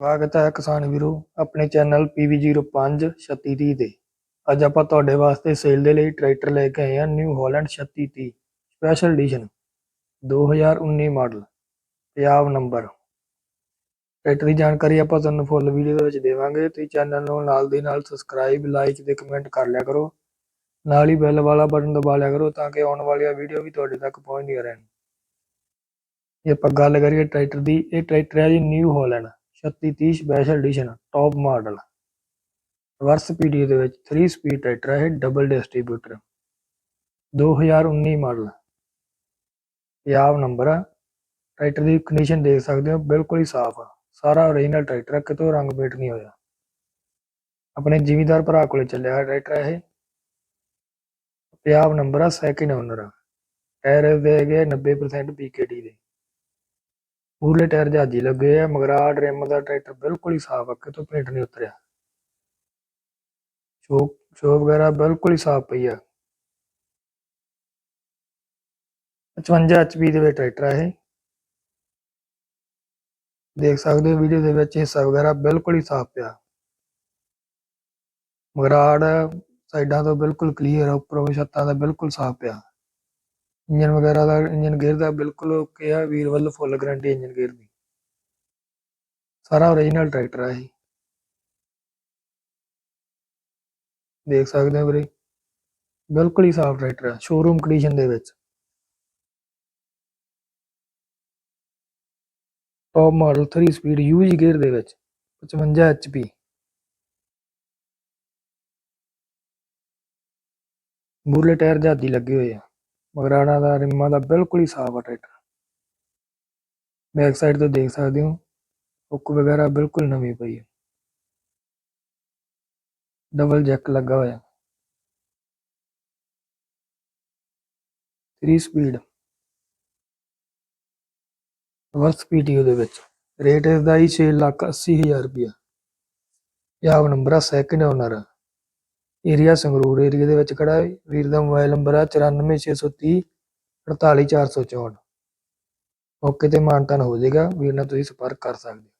ਸਵਾਗਤ ਹੈ ਕਿਸਾਨ ਵੀਰੋ, ਆਪਣੇ ਚੈਨਲ PV05 3630 ਤੇ। ਅੱਜ ਆਪਾਂ ਤੁਹਾਡੇ ਵਾਸਤੇ ਸੇਲ ਦੇ ਲਈ ਟਰੈਕਟਰ ਲੈ ਕੇ ਆਏ ਹਾਂ New Holland 3630 special edition 2019 model, Punjab number. Tractor ਦੀ ਜਾਣਕਾਰੀ ਆਪਾਂ ਤੁਹਾਨੂੰ ਫੁੱਲ ਵੀਡੀਓ ਦੇ ਵਿੱਚ ਦੇਵਾਂਗੇ, ਤੁਸੀਂ ਚੈਨਲ ਨੂੰ ਨਾਲ ਦੀ ਨਾਲ ਸਬਸਕ੍ਰਾਈਬ ਲਾਈਕ ਤੇ ਕਮੈਂਟ ਕਰ ਲਿਆ ਕਰੋ। ਨਾਲ ਹੀ ਬੈਲ ਵਾਲਾ ਬਟਨ ਦਬਾ ਲਿਆ ਕਰੋ ਤਾਂ ਕਿ ਆਉਣ ਵਾਲੀਆਂ ਵੀਡੀਓ ਵੀ ਤੁਹਾਡੇ ਤੱਕ ਪਹੁੰਚਦੀਆਂ ਰਹਿਣ। ਜੇ ਆਪਾਂ ਗੱਲ ਕਰੀਏ ਟਰੈਕਟਰ ਦੀ, ਇਹ ਟਰੈਕਟਰ ਹੈ ਜੀ New Holland. 3630 special edition top model reverse PTO ਦੇ ਵਿੱਚ 3 ਸਪੀਡ ਟਰੈਕਟਰ ਹੈ double distributor 2019 model Punjab number ਆ। ਟਰੈਕਟਰ ਦੀ ਕੰਡੀਸ਼ਨ ਦੇਖ ਸਕਦੇ ਹੋ, ਬਿਲਕੁਲ ਹੀ ਸਾਫ਼ ਆ। ਸਾਰਾ ਓਰੀਜਨਲ ਟਰੈਕਟਰ ਹੈ ਕਿਤੋਂ ਰੰਗ ਪੇਂਟ ਨਹੀਂ ਹੋਇਆ। ਆਪਣੇ ਜ਼ਿਮੀਦਾਰ ਭਰਾ ਕੋਲੇ ਚੱਲਿਆ ਹੋਇਆ ਟਰੈਕਟਰ ਇਹ। ਪੰਜਾਬ ਨੰਬਰ ਆ ਸੈਕਿੰਡ ਓਨਰ ਆ। ਟਾਇਰ ਦੇ ਹੈਗੇ 90% ਪੀਕੇਟੀ ਦੇ। ਮੂਰਲੇ ਟਾਇਰ ਜਹਾਜੀ ਲੱਗੇ ਆ ਮਗਰਾੜ ਰਿਮ ਦਾ ਟਰੈਕਟਰ ਬਿਲਕੁਲ ਹੀ ਸਾਫ਼ ਆ, ਕਿਤੋਂ ਪੇਂਟ ਨਹੀਂ ਉਤਰਿਆ। ਸ਼ੋਕ ਸ਼ੋ ਵਗੈਰਾ ਬਿਲਕੁਲ ਹੀ ਸਾਫ਼ ਪਈ ਆ। 55 HP ਦੇ ਵਿੱਚ ਟਰੈਕਟਰ ਆ ਇਹ। ਦੇਖ ਸਕਦੇ ਹੋ ਵੀਡੀਓ ਦੇ ਵਿੱਚ ਹਿੱਸਾ ਵਗੈਰਾ ਬਿਲਕੁਲ ਹੀ ਸਾਫ਼ ਪਿਆ। ਮਗਰਾੜ ਸਾਈਡਾਂ ਤੋਂ ਬਿਲਕੁਲ ਕਲੀਅਰ ਆ, ਉੱਪਰੋਂ ਛੱਤਾਂ ਦਾ ਬਿਲਕੁਲ ਸਾਫ਼ ਪਿਆ। ਇੰਜਨ ਵਗੈਰਾ ਦਾ ਇੰਜਨ ਗੇਅਰ ਦਾ ਬਿਲਕੁਲ ਓਕੇ ਆ ਵੀਰ ਵੱਲ ਫੁੱਲ ਗਾਰੰਟੀ ਇੰਜਨ ਗੇਅਰ ਦੀ। ਸਾਰਾ ਓਰੀਜਨਲ ਟਰੈਕਟਰ ਆ ਇਹ। ਦੇਖ ਸਕਦੇ ਹੋ ਵੀਰੇ? ਬਿਲਕੁਲ ਹੀ ਸਾਫ਼ ਟਰੈਕਟਰ ਆ ਸ਼ੋਰੂਮ ਕੰਡੀਸ਼ਨ ਦੇ ਵਿੱਚ। Top model 3 speed use gear ਦੇ ਵਿੱਚ 55 HP ਮੂਰਲੇ ਟਾਇਰ ਜਹਾਦੀ ਲੱਗੇ ਹੋਏ ਆ। ਮਗਰਾਣਾ ਦਾ ਰਿਮਾਂ ਦਾ ਬਿਲਕੁਲ ਹੀ ਸਾਫ਼ ਆ ਟਰੈਕਟਰ। ਬੈਕ ਸਾਈਡ ਤੋਂ ਦੇਖ ਸਕਦੇ ਹੋ, ਹੁੱਕ ਵਗੈਰਾ ਬਿਲਕੁਲ ਨਵੀਂ ਪਈ ਹੈ ਡਬਲ ਜੈਕ ਲੱਗਾ ਹੋਇਆ। 3 ਸਪੀਡ। ਰਿਵਰਸ ਪੀਟੀਓ ਦੇ ਵਿੱਚ। ਰੇਟ ਇਸ ਦਾ ਹੀ 6 ਲੱਖ 80 ਹਜ਼ਾਰ ਰੁਪਇਆ। ਪੰਜਾਬ ਨੰਬਰ ਆ second owner area Sangrur area ਦੇ ਵਿੱਚ ਖੜਾ ਹੈ। ਵੀਰ ਦਾ ਮੋਬਾਈਲ ਨੰਬਰ ਆ 94630 48464 ਓਕੇ ਤੇ ਮਾਨਤਨ ਹੋ ਜਾਏਗਾ। ਵੀਰ ਨਾਲ ਤੁਸੀਂ ਸੰਪਰਕ ਕਰ ਸਕਦੇ ਹੋ।